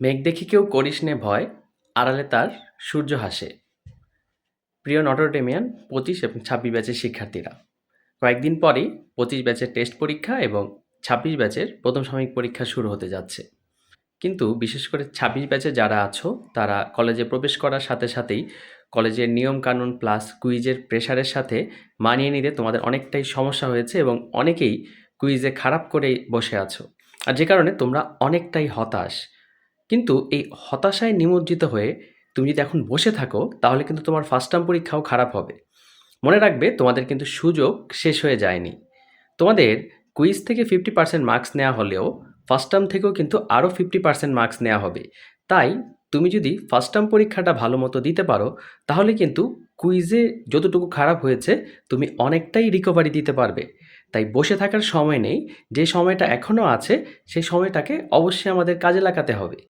মেঘ দেখি কেউ করিস নে ভয়, আড়ালে তার সূর্য হাসে। প্রিয় নটরডেমিয়ান, পঁচিশ এবং ছাব্বিশ ব্যাচের শিক্ষার্থীরা। কয়েকদিন পরেই পঁচিশ ব্যাচের টেস্ট পরীক্ষা এবং ছাব্বিশ ব্যাচের প্রথম সাময়িক পরীক্ষা শুরু হতে যাচ্ছে। কিন্তু বিশেষ করে ছাব্বিশ ব্যাচে যারা আছো, তারা কলেজে প্রবেশ করার সাথে সাথেই কলেজের নিয়মকানুন প্লাস কুইজের প্রেশারের সাথে মানিয়ে নিতে তোমাদের অনেকটাই সমস্যা হয়েছে এবং অনেকেই কুইজে খারাপ করে বসে আছো। আর যে কারণে তোমরা অনেকটাই হতাশ। কিন্তু এই হতাশায় নিমজ্জিত হয়ে তুমি যদি এখন বসে থাকো, তাহলে কিন্তু তোমার ফার্স্ট টার্ম পরীক্ষাও খারাপ হবে। মনে রাখবে তোমাদের কিন্তু সুযোগ শেষ হয়ে যায়নি। তোমাদের কুইজ থেকে ফিফটি পার্সেন্ট মার্কস নেওয়া হলেও ফার্স্ট টার্ম থেকেও কিন্তু আরও ফিফটি পার্সেন্ট মার্কস নেওয়া হবে। তাই তুমি যদি ফার্স্ট টার্ম পরীক্ষাটা ভালো মতো দিতে পারো, তাহলে কিন্তু কুইজে যতটুকু খারাপ হয়েছে, তুমি অনেকটাই রিকভারি দিতে পারবে। তাই বসে থাকার সময় নেই, যে সময়টা এখনও আছে সেই সময়টাকে অবশ্যই আমাদের কাজে লাগাতে হবে।